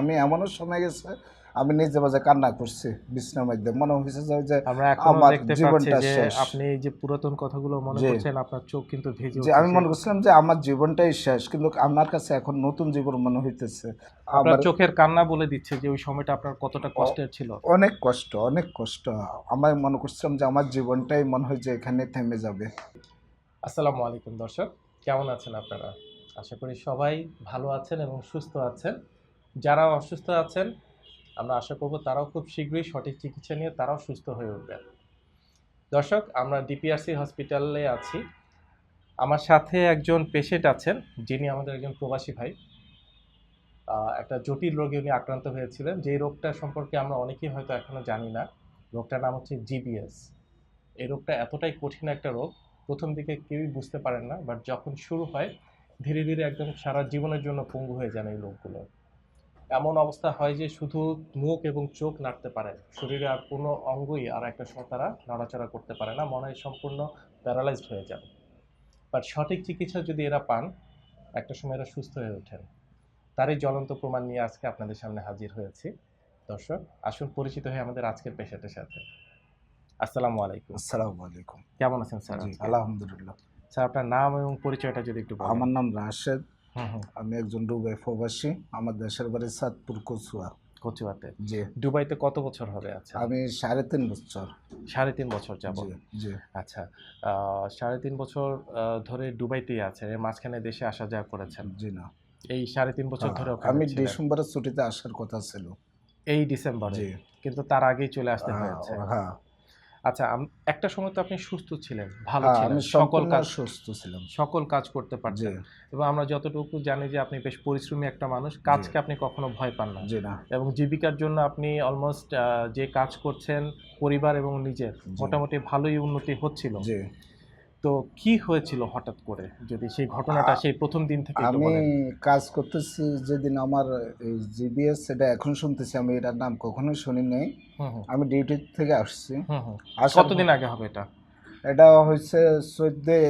আমি এমনও সময় গেছে আমি নিজে বাজে কান্না করছি বিছনার মধ্যে। মনে হয়েছে যে আমরা জীবনটা শেষ। আপনি যে পুরাতন কথাগুলো মনে করছেন আপনার চোখ কিন্তু ভিজে যে আমি মনে করছিলাম যে আমার জীবনটাই শেষ কিন্তু আমার কাছে এখন নতুন জীবন মনে হইতেছে। আপনার আমার চোখের কান্না বলে দিচ্ছে যে ওই সময়টা আপনার কতটা কষ্টের ছিল। অনেক কষ্ট অনেক কষ্ট। আমার মনে করছিলাম যে আমার জীবনটাই মনে হয় যে এখানে থেমে যাবে। আসসালামু আলাইকুম দর্শক কেমন আছেন আপনারা? আশা করি সবাই ভালো আছেন এবং সুস্থ আছেন। যারা অসুস্থ আছেন, আমরা আশা করব তারাও খুব শীঘ্রই সঠিক চিকিৎসা নিয়ে তারাও সুস্থ হয়ে উঠবেন। দর্শক, আমরা ডিপিআরসি হসপিটালে আছি। আমার সাথে একজন পেশেন্ট আছেন, যিনি আমাদের একজন প্রবাসী ভাই। একটা জটিল রোগে উনি আক্রান্ত হয়েছিলেন। যেই রোগটা সম্পর্কে আমরা অনেকেই হয়তো এখনও জানি না, রোগটার নাম হচ্ছে জিবিএস। এই রোগটা এতটাই কঠিন একটা রোগ, প্রথম দিকে কেউই বুঝতে পারেন না, বাট যখন শুরু হয়, ধীরে ধীরে একদম সারা জীবনের জন্য পঙ্গু হয়ে যান এই লোকগুলো এমন অবস্থা হয় যে শুধু মুখ এবং চোখ নাড়তে পারে শরীরে আর কোনো অঙ্গই আর একটা সময় তারা নড়াচড়া করতে পারে না মনে হয় সম্পূর্ণ প্যারালাইজড হয়ে যান বাট সঠিক চিকিৎসা যদি এরা পান একটা সময় এরা সুস্থ হয়ে ওঠেন। তারই জ্বলন্ত প্রমাণ নিয়ে আজকে আপনাদের সামনে হাজির হয়েছি। দর্শক আসুন পরিচিত হয়ে আমাদের আজকের পেশেন্টের সাথে। আসসালামু আলাইকুম। আসসালামু আলাইকুম। কেমন আছেন স্যার? আলহামদুলিল্লাহ। স্যার আপনার নাম এবং পরিচয়টা যদি একটু আমার নাম রাশেদ। আমি একজন ডুবাই প্রবাসী আমার দেশের বাড়ি সাতপুর কচুয়া। কচুয়াতে। জি। দুবাইতে কত বছর হবে আচ্ছা? আমি সাড়ে তিন বছর। সাড়ে তিন বছর যাব। জি আচ্ছা সাড়ে তিন বছর ধরে দুবাইতেই আছেন এর মাঝখানে দেশে আসা যাওয়া করেছেন। জি না। এই সাড়ে তিন বছর ধরে আমি ডিসেম্বরের ছুটিতে আসার কথা ছিল। এই ডিসেম্বরে। কিন্তু তার আগেই চলে আসতে হ্যাঁ, হয়েছে। হ্যাঁ। আচ্ছা একটা সময় তো আপনি সুস্থ ছিলেন ভালো হ্যাঁ, ছিলেন সকল কাজ সুস্থ ছিলাম। সকল কাজ করতে পারছেন এবং আমরা যতটুকু জানি যে আপনি বেশ পরিশ্রমী একটা মানুষ কাজকে আপনি কখনো ভয় পান না। এবং জীবিকার জন্য আপনি অলমোস্ট যে কাজ করছেন পরিবার এবং নিজের মোটামুটি ভালোই উন্নতি হচ্ছিল। তো কি হয়েছিল হঠাৎ করে? যদি সেই ঘটনাটা সেই প্রথম দিন থেকে আমি কাজ করতেছি যেদিন আমার জিবিএস এটা এখন শুনতেছি আমি এটার নাম কখনোই শুনি নাই। আমি ডিউটি থেকে আসছি। কতদিন আগে হবে এটা? এটা হয়েছে চোদ্দই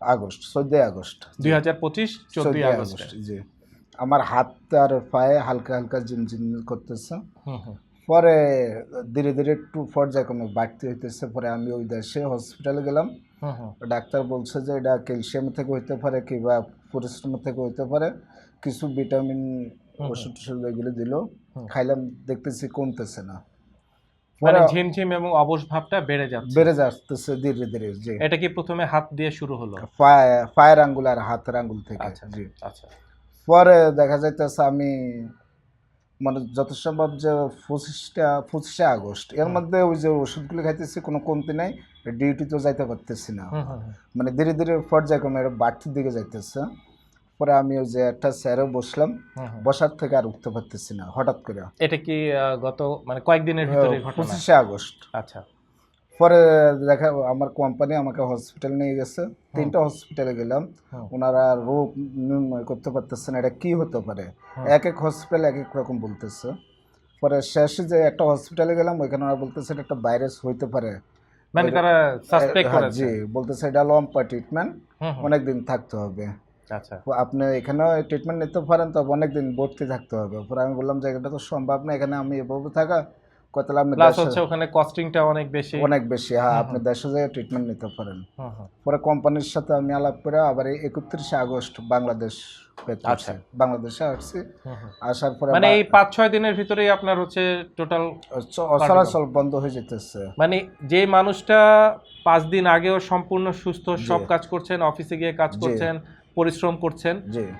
আগস্ট চোদ্দই আগস্ট। দুই হাজার পঁচিশ চোদ্দই আগস্ট। জি। আমার হাত আর পায়ে হালকা হালকা ঝিমঝিম করতেছে। পরে ধীরে ধীরে একটু পর্যায়ক্রমে বাড়তি হইতেছে পরে আমি ওই দেশে হসপিটালে গেলাম। ডাক্তার বলছে যে এটা ক্যালসিয়াম থেকে হইতে পারে কিংবা পরিশ্রম থেকে হইতে পারে। কিছু ভিটামিন ওষুধ টষুধ এগুলো দিল। খাইলাম দেখতেছি কমতেছে না। মানে ঝিমঝিম এবং অবশ ভাবটা বেড়ে যাচ্ছে। বেড়ে যাচ্ছে ধীরে ধীরে জি। এটা কি প্রথমে হাত দিয়ে শুরু হলো? পায়ে পায়ের আঙ্গুল আর হাতের আঙ্গুল থেকে আচ্ছা জি। আচ্ছা। পরে দেখা যাইতেছে আমি মানে যত সম্ভব যে পঁচিশটা পঁচিশে আগস্ট এর মধ্যে ওই যে ওষুধগুলো খাইতেছি কোনো কমতি নাই ডিউটি তো যাইতে পারতেছি না। মানে ধীরে ধীরে পর্যায়ক্রমে বাড়তির দিকে যাইতেছে। পরে আমি ওই যে একটা স্যারে বসলাম। বসার থেকে আর উঠতে পারতেছি না হঠাৎ করে। এটা কি গত মানে কয়েকদিনের ভিতরে পঁচিশে আগস্ট। আচ্ছা। পরে দেখা আমার কোম্পানি আমাকে হসপিটাল নিয়ে গেছে। তিনটা হসপিটালে গেলাম। ওনারা রোগ নির্ণয় করতে পারতেছে না এটা কি হতে পারে? এক এক হসপিটাল এক এক রকম বলতেছে। পরে শেষে যে একটা হসপিটালে গেলাম ওইখানে ওরা বলতেছে এটা একটা ভাইরাস হইতে পারে। মানে তারা সাসপেক্ট হ্যাঁ, করেছে। জি বলতেছে এটা ট্রিটমেন্ট হুম হুম। অনেক দিন থাকতে হবে। আচ্ছা। আপনি এখানেও ট্রিটমেন্ট নিতে পারেন তবে অনেক দিন ভর্তি থাকতে হবে। পরে আমি বললাম যে এটা তো সম্ভব না এখানে আমি এভাবে থাকা কত আপনি প্লাস হচ্ছে ওখানে কস্টিংটা অনেক বেশি। অনেক বেশি হ্যাঁ আপনি দেশে যেয়ে ট্রিটমেন্ট নিতে পারেন। পরে কোম্পানির সাথে আমি আলাপ করে আবার একত্রিশে আগস্ট বাংলাদেশ আচ্ছা। বাংলাদেশে আসছি। আসার পরে মানে এই পাঁচ ছয় দিনের ভিতরেই আপনার হচ্ছে টোটাল চলাচল বন্ধ হয়ে যেতেছে। মানে যে মানুষটা পাঁচ দিন আগেও সম্পূর্ণ সুস্থ সব কাজ করছেন অফিসে গিয়ে কাজ করছেন পরিশ্রম করছেন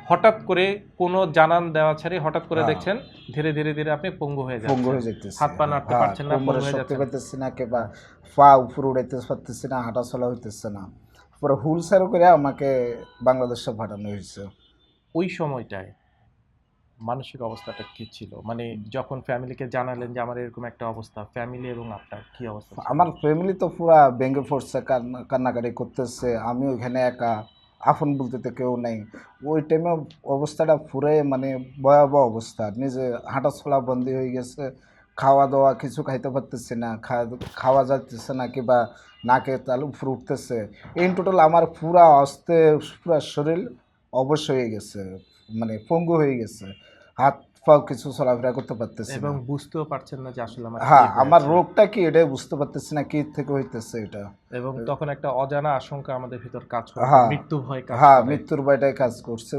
হঠাৎ করে কোনো জানান দেওয়া ছাড়াই হঠাৎ করে হ্যাঁ। দেখছেন ধীরে ধীরে ধীরে আপনি পঙ্গু হয়ে পঙ্গু হয়ে যাচ্ছেন। হাত পা নাড়তে হ্যাঁ, পারছেন না, পঙ্গু হয়ে যাচ্ছেন। পেতেছি না কিংবা পা উপরে উড়াইতে পারতেছি না হাঁটা চলা হইতেছে না। পরে হুলসার করে আমাকে বাংলাদেশে পাঠানো হয়েছে। ওই সময়টায় মানসিক অবস্থাটা কি ছিল? মানে যখন ফ্যামিলিকে জানালেন যে আমার এরকম একটা অবস্থা ফ্যামিলি এবং আপনার কি অবস্থা আমার ফ্যামিলি তো পুরা ভেঙে পড়ছে কান্না- কান্নাকাটি করতেছে আমি ওইখানে একা। আপন বলতে তো কেউ নেই। ওই টাইমে অবস্থাটা পুরাই মানে ভয়াবহ অবস্থা। নিজে হাঁটা চলা বন্দি হয়ে গেছে, খাওয়া দাওয়া কিছু খাইতে পারতেছে না খাওয়া যাচ্ছে না, কিংবা নাকে তালু ফুরে উঠতেছে। ইন টোটাল আমার পুরা অস্তে, পুরা শরীর অবশ হয়ে গেছে মানে পঙ্গু হয়ে গেছে। হাত পাও কিছু চলাফেরা করতে পারতেছি এবং বুঝতেও পারছেন না যে আসলে আমার হ্যাঁ আমার রোগটা কি এটাই বুঝতে পারতেছি না কি থেকে হইতেছে এটা। এবং তখন একটা অজানা আশঙ্কা আমাদের ভিতর কাজ করে হ্যাঁ। মৃত্যু ভয় কাজ হ্যাঁ মৃত্যুর ভয়টাই কাজ করছে।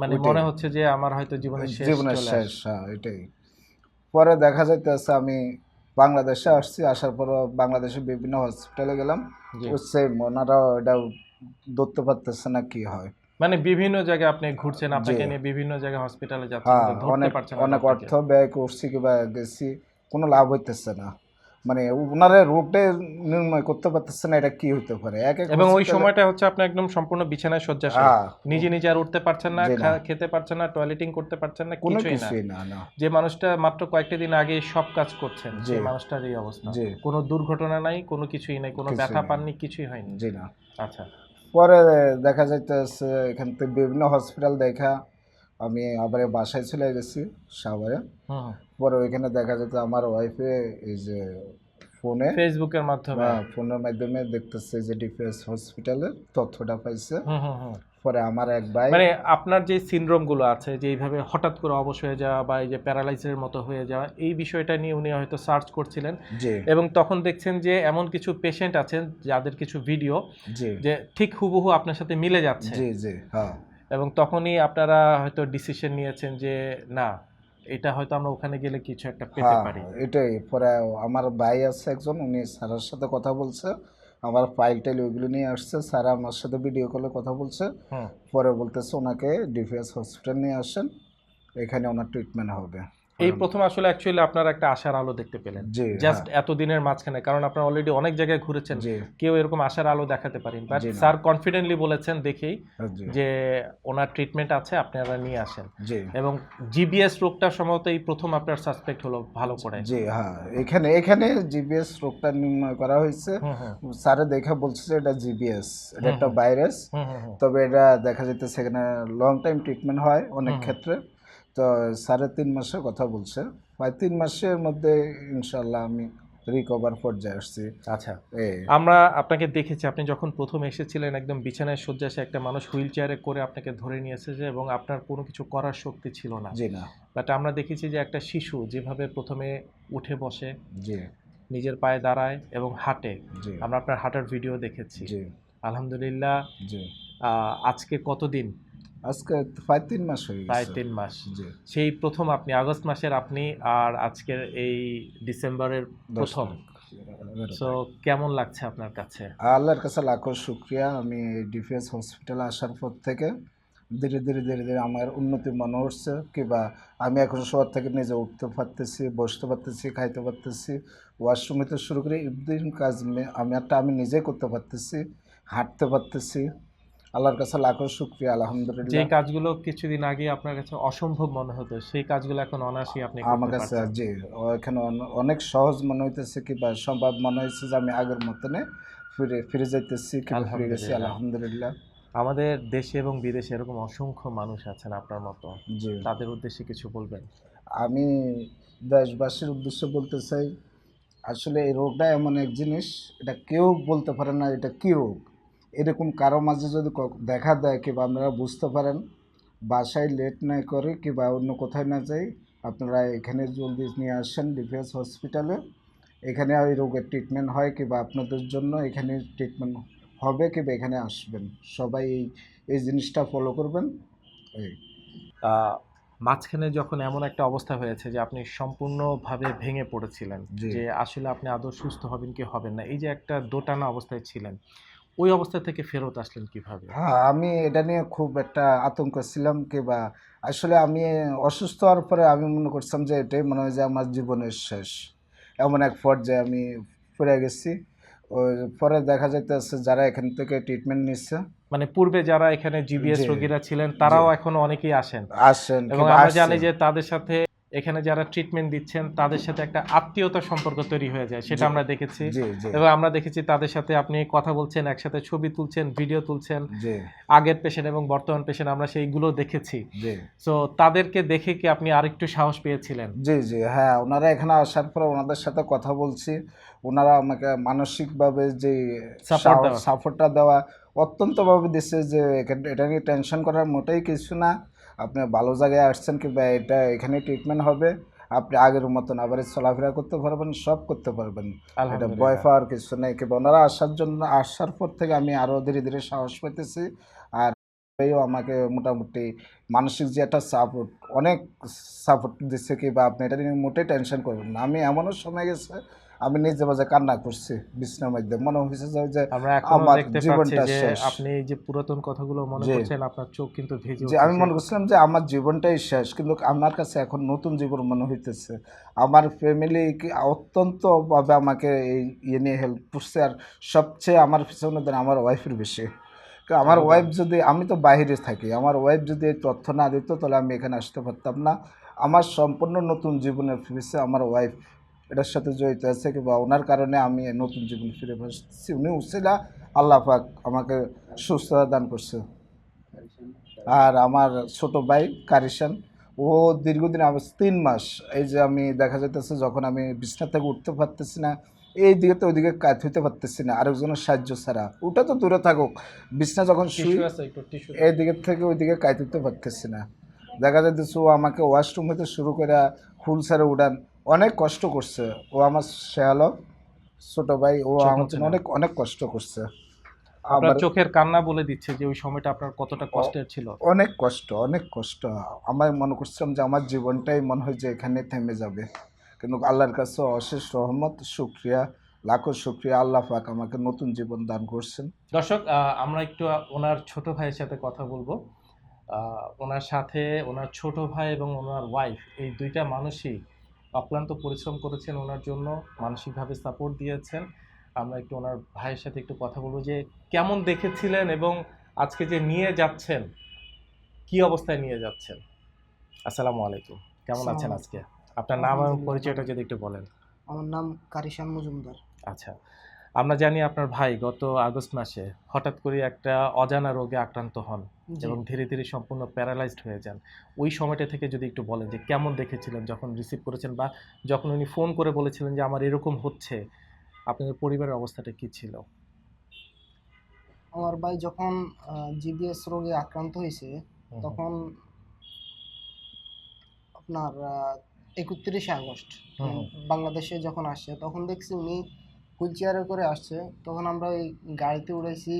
মানে মনে হচ্ছে যে আমার হয়তো জীবনের শেষ জীবনের শেষ হ্যাঁ এটাই। পরে দেখা যাইতেছে আমি বাংলাদেশে আসছি আসার পর বাংলাদেশে বিভিন্ন হসপিটালে গেলাম। সেম ওনারাও এটা ধরতে পারতেছে না কি হয়। মানে বিভিন্ন জায়গায় আপনি ঘুরছেন আপনাকে নিয়ে বিভিন্ন জায়গায় হসপিটালে যাচ্ছেন হ্যাঁ অনেক অনেক অর্থ ব্যয় করছি কিংবা গেছি কোনো লাভ হইতেছে না। মানে ওনারা রোগটা নির্ণয় করতে পারতেছে না এটা কি হতে পারে। এক এবং ওই সময়টা হচ্ছে আপনি একদম সম্পূর্ণ বিছানায় শয্যাশায়ী। হ্যাঁ। নিজে নিজে আর উঠতে পারছেন না খেতে পারছেন না টয়লেটিং করতে পারছেন না কোনো কিছুই না। যে মানুষটা মাত্র কয়েকটা দিন আগে সব কাজ করছেন যে মানুষটার এই অবস্থা। কোনো দুর্ঘটনা নাই কোনো কিছুই নাই কোনো ব্যথা পাননি কিছুই হয়নি। জি না। আচ্ছা। পরে দেখা যাইতেছে এখান থেকে বিভিন্ন হসপিটাল দেখা আমি আবার বাসায় চলে গেছি সাভারে হুম হুম। পরে ওইখানে দেখা যেত আমার ওয়াইফে এই যে ফোনে ফেসবুকের মাধ্যমে ফোনের মাধ্যমে দেখতেছে যে ডিফেন্স হসপিটালের তথ্যটা পাইছে। পরে আমার এক ভাই মানে আপনার যে সিনড্রোমগুলো আছে যে এইভাবে হঠাৎ করে অবশ হয়ে যাওয়া বা এই যে প্যারালাইসের মতো হয়ে যাওয়া এই বিষয়টা নিয়ে উনি হয়তো সার্চ করছিলেন। জি। এবং তখন দেখছেন যে এমন কিছু পেশেন্ট আছেন যাদের কিছু ভিডিও জি। যে ঠিক হুবহু আপনার সাথে মিলে যাচ্ছে। জি জি হ্যাঁ। এবং তখনই আপনারা হয়তো ডিসিশন নিয়েছেন যে না এটা হয়তো আমরা ওখানে গেলে কিছু একটা পেতে হ্যাঁ পারি। এটাই। পরে আমার ভাই আছে একজন উনি স্যারের সাথে কথা বলছে। আমার ফাইল টাইল ওইগুলো নিয়ে আসছে। স্যার আমার সাথে ভিডিও কলে কথা বলছে। পরে বলতেছে ওনাকে ডিফেন্স হসপিটাল নিয়ে আসেন। এখানে ওনার ট্রিটমেন্ট হবে। এই প্রথম আসলে অ্যাকচুয়ালি আপনারা একটা আশার আলো দেখতে পেলেন। জাস্ট এতদিনের মাঝখানে কারণ আপনারা অলরেডি অনেক জায়গায় ঘুরেছেন। কেউ এরকম আশার আলো দেখাতে পারেন। বাট স্যার কনফিডেন্টলি বলেছেন দেখেই যে ওনার ট্রিটমেন্ট আছে আপনারা নিয়ে আসেন। এবং জিবিএস রোগটা সম্ভবত এই প্রথম আপনার সাসপেক্ট হলো ভালো করে। জি হ্যাঁ। এখানে এখানে জিবিএস রোগটা নির্ণয় করা হয়েছে। স্যারে দেখে বলছে যে এটা জিবিএস এটা একটা ভাইরাস। তবে এটা দেখা যেতেছে এখানে লং টাইম ট্রিটমেন্ট হয় অনেক ক্ষেত্রে। তো সাড়ে তিন মাসের কথা বলছে। প্রায় তিন মাসের মধ্যে ইনশাল্লাহ আমি রিকভার পর্যায়ে আসছি। আচ্ছা আমরা আপনাকে দেখেছি আপনি যখন প্রথম এসেছিলেন একদম বিছানায় শয্যাশে একটা মানুষ হুইল চেয়ারে করে আপনাকে ধরে নিয়ে এসেছে এবং আপনার কোনো কিছু করার শক্তি ছিল না। জি না। বাট আমরা দেখেছি যে একটা শিশু যেভাবে প্রথমে উঠে বসে জি। নিজের পায়ে দাঁড়ায় এবং হাঁটে। আমরা আপনার হাঁটার ভিডিও দেখেছি। আলহামদুলিল্লাহ আজকে কতদিন আজকে প্রায় তিন মাস হয়ে প্রায় তিন মাস। সেই প্রথম আপনি আগস্ট মাসের আপনি আর আজকের এই ডিসেম্বরের প্রথম। সো কেমন লাগছে আপনার কাছে? আল্লাহর কাছে লাখো শুক্রিয়া। আমি ডিফেন্স হসপিটালে আসার পর থেকে ধীরে ধীরে ধীরে ধীরে আমার উন্নতি মনে হচ্ছে। কিংবা আমি এখন শহর থেকে নিজে উঠতে পারতেছি বসতে পারতেছি খাইতে পারতেছি ওয়াশরুমে তো শুরু করে ইবদিন কাজ আমি একটা আমি নিজে করতে পারতেছি হাঁটতে পারতেছি। আল্লাহর কাছে লাখো শুক্রিয়া যে কাজগুলো কিছুদিন আগে আপনার কাছে অসম্ভব মনে হতো সেই কাজগুলো এখন অনায়াসই আপনি আমার কাছে জি এখানে অনেক সহজ মনে হইতেছে কি বা সম্ভব মনে হয়েছে যে আমি আগের মতনে ফিরে ফিরে যাইতেছি ফিরে গেছি আলহামদুলিল্লাহ। আলহামদুলিল্লাহ। আমাদের দেশে এবং বিদেশে এরকম অসংখ্য মানুষ আছেন আপনার মতো। জি। তাদের উদ্দেশ্যে কিছু বলবেন। আমি দেশবাসীর উদ্দেশ্যে বলতে চাই আসলে এই রোগটা এমন এক জিনিস এটা কেউ বলতে পারে না এটা কী রোগ? এরকম কারও মাঝে যদি দেখা দেয় কিংবা আপনারা বুঝতে পারেন বাসায় লেট না করে কিংবা অন্য কোথায় না যাই আপনারা এখানে জলদি নিয়ে আসেন ডিফেন্স হসপিটালে এখানে ওই রোগের ট্রিটমেন্ট হয় কিংবা আপনাদের জন্য এখানে ট্রিটমেন্ট হবে কিংবা এখানে আসবেন। সবাই এই এই জিনিসটা ফলো করবেন। এই। মাঝখানে যখন এমন একটা অবস্থা হয়েছে যে আপনি সম্পূর্ণভাবে ভেঙে পড়েছিলেন যে আসলে আপনি আদৌ সুস্থ হবেন কি হবেন না এই যে একটা দোটানা অবস্থায় ছিলেন ওই অবস্থা থেকে ফেরত আসলেন কীভাবে? হ্যাঁ আমি এটা নিয়ে খুব একটা আতঙ্ক ছিলাম কিংবা আসলে আমি অসুস্থ হওয়ার পরে আমি মনে করছিলাম যে এটাই মনে হয় যে আমার জীবনের শেষ। এমন এক পর্যায়ে আমি পড়ে গেছি। ওই পরে দেখা যাইতেছে যারা এখান থেকে ট্রিটমেন্ট নিচ্ছে মানে পূর্বে যারা এখানে জিবিএস রোগীরা ছিলেন তারাও এখনও অনেকেই আসেন। আসেন এবং আমরা জানি যে তাদের সাথে এখানে যারা ট্রিটমেন্ট দিচ্ছেন তাদের সাথে একটা আত্মীয়তার সম্পর্ক তৈরি হয়ে যায় সেটা আমরা দেখেছি। এবং আমরা দেখেছি তাদের সাথে আপনি কথা বলছেন একসাথে ছবি তুলছেন ভিডিও তুলছেন। আগের পেশেন্ট এবং বর্তমান পেশেন্ট আমরা সেইগুলো দেখেছি। সো তাদেরকে দেখে কি আপনি আরেকটু সাহস পেয়েছিলেন? জি জি হ্যাঁ ওনারা এখানে আসার পর ওনাদের সাথে কথা বলছি। ওনারা আমাকে মানসিকভাবে যে। সাপোর্টটা দেওয়া। অত্যন্তভাবে দিচ্ছে যে এটা নিয়ে টেনশন করার মোটেই কিছু না। আপনি ভালো জায়গায় আসছেন কিংবা এটা এখানে ট্রিটমেন্ট হবে আপনি আগের মতন আবার চলাফেরা করতে পারবেন সব করতে পারবেন। এটা ভয় পাওয়ার কিছু নেই কিংবা ওনারা আসার জন্য আসার পর থেকে আমি আরও ধীরে ধীরে সাহস পেতেছি এও আমাকে মোটামুটি মানসিক যে একটা সাপোর্ট অনেক সাপোর্ট দিচ্ছে কি বা আপনি এটা নিয়ে মোটেই টেনশন করবেন না। আমি এমনও সময় গেছে আমি নিজে মাঝে কান্না করছি বিছনার মধ্যে। মনে হয়েছে যে আমরা জীবনটা শেষ। আপনি যে পুরাতন কথাগুলো মনে করছেন আপনার চোখ কিন্তু ভেজে আমি মনে করছিলাম যে আমার জীবনটাই শেষ কিন্তু আমার কাছে এখন নতুন জীবন মনে হইতেছে। আমার ফ্যামিলি অত্যন্ত ভাবে আমাকে এই ইয়ে নিয়ে হেল্প করছে আর সবচেয়ে আমার পিছনে দেন আমার ওয়াইফের বেশি। আমার ওয়াইফ যদি আমি তো বাইরে থাকি আমার ওয়াইফ যদি এই তথ্য না দিত তাহলে আমি এখানে আসতে পারতাম না। আমার সম্পূর্ণ নতুন জীবনের পিছিয়ে আমার ওয়াইফ এটার সাথে জড়িত আছে কিংবা ওনার কারণে আমি নতুন জীবন ফিরে পাচ্ছি উনি উসিলা আল্লাহ পাক আমাকে সুস্থতা দান করছে। আর আমার ছোট ভাই কারিশান ও দীর্ঘদিন আমার তিন মাস এই যে আমি দেখা যাইতেছে যখন আমি বিছনা থেকে উঠতে পারতেছি না এই দিকে তো ওইদিকে কাজ হইতে পারতেছি না আরেকজনের সাহায্য ছাড়া। ওটা তো দূরে থাকুক বিছনা যখন শুই এই দিকের থেকে ওই দিকে কাজ হইতে পারতেছি না। দেখা যাইতেছে ও আমাকে ওয়াশরুম হইতে শুরু করে হুল সারে উড়ান অনেক কষ্ট করছে। ও আমার শেয়ালক ছোট ভাই ও আমার জন্য অনেক অনেক কষ্ট করছে। আপনার চোখের কান্না বলে দিচ্ছে যে ওই সময়টা আপনার কতটা কষ্টের ছিল। অনেক কষ্ট অনেক কষ্ট। আমার মনে করছিলাম যে আমার জীবনটাই মনে হয় যে এখানে থেমে যাবে। কিন্তু আল্লাহর কাছে অশেষ রহমত শুক্রিয়া লাখো শুক্রিয়া। আল্লাহ পাক আমাকে নতুন জীবন দান করছেন। দর্শক আমরা একটু ওনার ছোট ভাইয়ের সাথে কথা বলব। ওনার সাথে ওনার ছোট ভাই এবং ওনার ওয়াইফ এই দুইটা মানুষই অক্লান্ত পরিশ্রম করেছেন ওনার জন্য মানসিকভাবে সাপোর্ট দিয়েছেন। আমরা একটু ওনার ভাইয়ের সাথে একটু কথা বলব যে কেমন দেখেছিলেন এবং আজকে যে নিয়ে যাচ্ছেন কি অবস্থায় নিয়ে যাচ্ছেন? আসসালামু আলাইকুম। কেমন আছেন আজকে? আপনার নাম এবং পরিচয়টা যদি একটু বলেন। আমার নাম কারিশান মজুমদার। আচ্ছা আমরা জানি আপনার ভাই গত আগস্ট মাসে হঠাৎ করে একটা অজানা রোগে আক্রান্ত হন এবং ধীরে ধীরে সম্পূর্ণ প্যারালাইজড হয়ে যান। ওই সময়টা থেকে যদি একটু বলেন যে কেমন দেখেছিলেন যখন রিসিভ করেছেন বা যখন উনি ফোন করে বলেছিলেন যে আমার এরকম হচ্ছে আপনাদের পরিবারের অবস্থাটা কি ছিল? আমার ভাই যখন জিবিএস রোগে আক্রান্ত হয়েছে তখন আপনার একত্রিশে আগস্ট। বাংলাদেশে যখন আসছে তখন দেখছি উনি হুইল চেয়ারে করে আসছে। তখন আমরা ওই গাড়িতে উড়াইছি।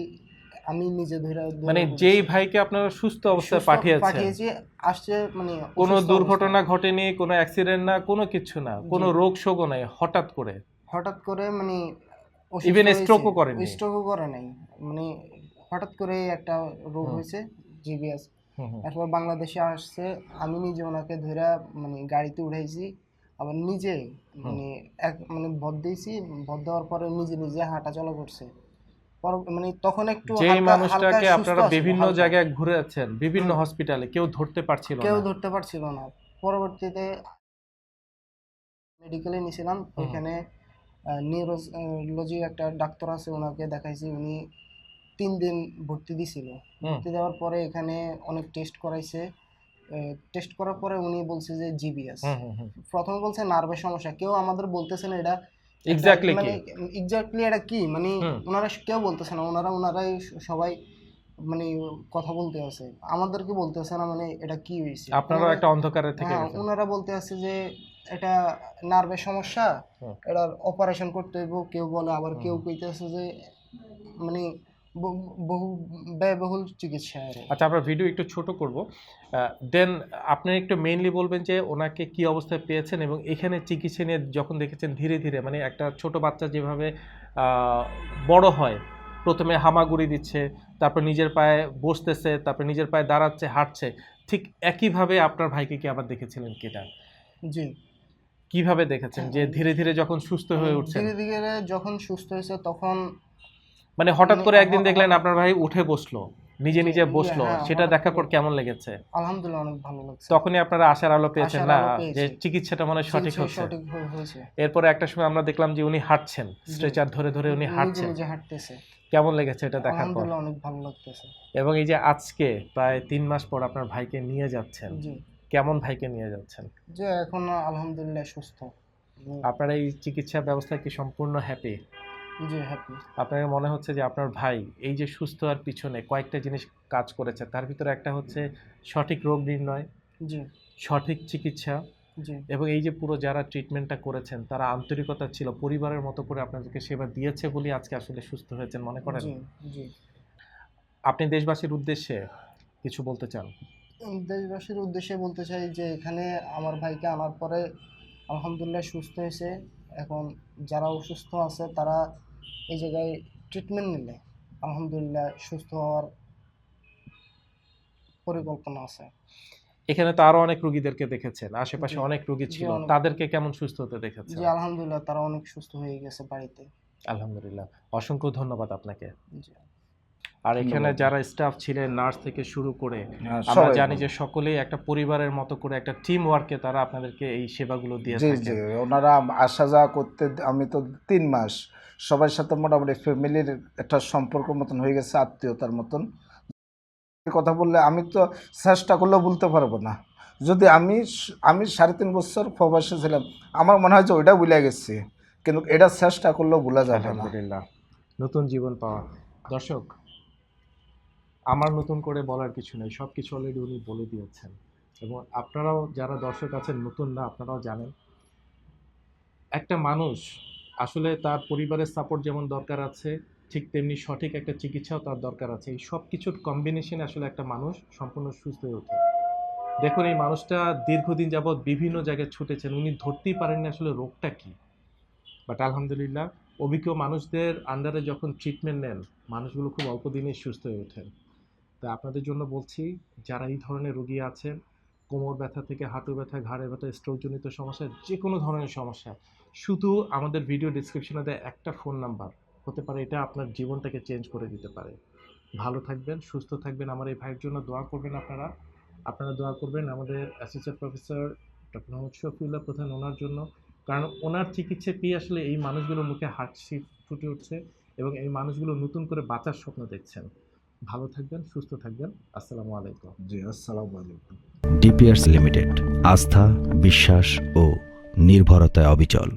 আমি নিজে ধরে মানে যেই ভাইকে আপনারা সুস্থ অবস্থায় পাঠিয়েছেন। পাঠিয়েছি আসছে মানে কোনো দুর্ঘটনা ঘটেনি কোনো অ্যাক্সিডেন্ট না কোনো কিছু না কোনো রোগ শোকও নাই হঠাৎ করে। হঠাৎ করে মানে Even stroke ও করেনি? স্ট্রোকও করে নাই। মানে হঠাৎ করে একটা রোগ। হয়েছে জিবিএস তারপর বাংলাদেশে আসছে আমি নিজে ওনাকে ধরে মানে গাড়িতে উঠাইছি আবার নিজে মানে এক মানে ভর দিয়েছি ভর দেওয়ার পরে নিজে নিজে হাঁটা চলা করছে মানে তখন একটু হালকা- মানুষটাকে আপনারা বিভিন্ন। জায়গায় ঘুরেছেন বিভিন্ন হসপিটালে কেউ ধরতে পারছিল কেউ ধরতে পারছিল না। পরবর্তীতে মেডিকেলে নিয়েছিলাম। ওইখানে নিউরোলজি একটা ডাক্তার আছে ওনাকে দেখাইছি উনি তিন দিন ভর্তি দিছিল। ভর্তি দেওয়ার পরে এখানে অনেক টেস্ট করাইছে। টেস্ট করার পরে উনি বলছে যে জিবিএস। প্রথমে বলছে নার্ভের সমস্যা। কেউ আমাদের বলতেছে না এটা Exactly মানে কি? এক্স্যাক্টলি এটা কি? মানে ওনারা কেউ বলতেছে না। ওনারা ওনারাই সবাই মানে কথা বলতে আছে। আমাদেরকে বলতেছে না মানে এটা কি হয়েছে। আপনারাও ওনারা- একটা অন্ধকারে থেকে হ্যাঁ ওনারা বলতে আছে যে এটা নার্ভের সমস্যা। এটার অপারেশন করতে হইব। কেউ বলে আবার কেউ হুম। কইতেছে যে মানে বহু ব্যয়বহুল চিকিৎসা আচ্ছা আমরা ভিডিও একটু ছোট করব। দেন আপনি একটু মেইনলি বলবেন যে ওনাকে কি অবস্থায় পেয়েছেন এবং এখানে চিকিৎসা নিয়ে যখন দেখেছেন ধীরে ধীরে মানে একটা ছোট বাচ্চা যেভাবে বড় হয় প্রথমে হামাগুড়ি দিচ্ছে তারপর নিজের পায়ে বসতেছে তারপর নিজের পায়ে দাঁড়াচ্ছে হাঁটছে ঠিক একইভাবে আপনার ভাইকে কি আবার দেখেছিলেন কিনা জি। কীভাবে দেখেছেন যে ধীরে ধীরে যখন সুস্থ হয়ে উঠছে ধীরে ধীরে যখন সুস্থ হয়েছে তখন মানে হঠাৎ করে একদিন দেখলেন আপনার ভাই উঠে বসল নিজে নিজে বসল। হ্যাঁ, সেটা দেখার পর কেমন লেগেছে? আলহামদুলিল্লাহ অনেক ভালো লাগছে। তখনই আপনারা আশার আলো পেয়েছেন না? যে চিকিৎসাটা মানে সঠিক হচ্ছে। হয়ে- এরপরে একটা সময় আমরা দেখলাম যে উনি হাঁটছেন স্ট্রেচার ধরে ধরে উনি হাঁটছেন। কেমন লেগেছে এটা দেখার পর? আলহামদুলিল্লাহ অনেক ভালো লাগতেছে। এবং এই যে আজকে প্রায় তিন মাস পর আপনার ভাইকে নিয়ে যাচ্ছেন কেমন ভাইকে নিয়ে যাচ্ছেন? যে এখন আলহামদুলিল্লাহ সুস্থ। আপনার এই চিকিৎসা ব্যবস্থা কি সম্পূর্ণ হ্যাপি জি হ্যাপি আপনার মনে হচ্ছে যে আপনার ভাই এই যে সুস্থ হওয়ার পিছনে কয়েকটা জিনিস কাজ করেছে তার ভিতরে একটা হচ্ছে সঠিক রোগ নির্ণয় জি। সঠিক চিকিৎসা এবং এই যে পুরো যারা ট্রিটমেন্টটা করেছেন তারা আন্তরিকতা ছিল পরিবারের মতো করে আপনাদেরকে সেবা দিয়েছে বলে আজকে আসলে সুস্থ হয়েছেন মনে করেন? আপনি দেশবাসীর উদ্দেশ্যে কিছু বলতে চান? দেশবাসীর উদ্দেশ্যে বলতে চাই যে এখানে আমার ভাইকে আনার পরে আলহামদুলিল্লাহ সুস্থ হয়েছে। এখন যারা অসুস্থ আছে তারা এই জায়গায় ট্রিটমেন্ট নিলে আলহামদুলিল্লাহ সুস্থ হওয়ার পরিকল্পনা আছে। এখানে তো আরও অনেক রোগীদেরকে দেখেছেন আশেপাশে অনেক রোগী ছিল তাদেরকে কেমন সুস্থ হতে দেখেছেন? জি আলহামদুলিল্লাহ তারা অনেক সুস্থ হয়ে গেছে বাড়িতে। আলহামদুলিল্লাহ অসংখ্য ধন্যবাদ আপনাকে। জি। আর এখানে যারা স্টাফ ছিলেন নার্স থেকে শুরু করে হ্যাঁ, আমরা জানি যে সকলেই একটা পরিবারের মতো করে একটা টিম ওয়ার্কে তারা আপনাদেরকে এই সেবাগুলো দিয়ে জি থাকে জি ওনারা আসা যাওয়া করতে আমি তো তিন মাস সবার সাথে মোটামুটি ফ্যামিলির একটা সম্পর্ক মতন হয়ে গেছে আত্মীয়তার মতন। কথা বললে আমি তো চেষ্টা করলেও বলতে পারব না। যদি আমি আমি সাড়ে তিন বছর প্রবাসে ছিলাম আমার মনে হয় যে ওইটা ভুলে গেছি কিন্তু এটা চেষ্টা করলেও ভুলা যাবে আলহামদুলিল্লাহ। নতুন জীবন পাওয়া। দর্শক আমার নতুন করে বলার কিছু নেই সব কিছু অলরেডি উনি বলে দিয়েছেন। এবং আপনারাও যারা দর্শক আছেন, নতুন না, আপনারাও জানেন। একটা মানুষ আসলে তার পরিবারের সাপোর্ট যেমন দরকার আছে, ঠিক তেমনি সঠিক একটা চিকিৎসাও তার দরকার আছে। এই সব কিছুর কম্বিনেশনে আসলে একটা মানুষ সম্পূর্ণ সুস্থ হয়ে ওঠে। দেখুন, এই মানুষটা দীর্ঘদিন যাবৎ বিভিন্ন জায়গায় ছুটেছেন। উনি ধরতেই পারেননি আসলে রোগটা কী। বাট আলহামদুলিল্লাহ, অভিজ্ঞ মানুষদের আন্ডারে যখন ট্রিটমেন্ট নেন, মানুষগুলো খুব অল্প দিনেই সুস্থ হয়ে ওঠেন। তা আপনাদের জন্য বলছি, যারা এই ধরনের রোগী আছেন, কোমর ব্যথা থেকে হাঁটু ব্যথা ঘাড়ে ব্যথা স্ট্রোকজনিত সমস্যা যে কোনো ধরনের সমস্যা, শুধু আমাদের ভিডিও ডিসক্রিপশনে দেয় একটা ফোন নাম্বার হতে পারে এটা আপনার জীবনটাকে চেঞ্জ করে দিতে পারে। ভালো থাকবেন, সুস্থ থাকবেন, আমার এই ভাইয়ের জন্য দোয়া করবেন আপনারা। আপনারা দোয়া করবেন আমাদের associate professor doctor Mohammad Shafiullah Pradhan ওনার জন্য, কারণ ওনার চিকিৎসা পেয়ে আসলে এই মানুষগুলোর মুখে হাসি ফুটে উঠছে এবং এই মানুষগুলো নতুন করে বাঁচার স্বপ্ন দেখছেন। ভালো থাকবেন সুস্থ থাকবেন। আসসালামু আলাইকুম। জি আসসালামু আলাইকুম। ডিপিআরস লিমিটেড আস্থা বিশ্বাস ও নির্ভরতায় অবিচল।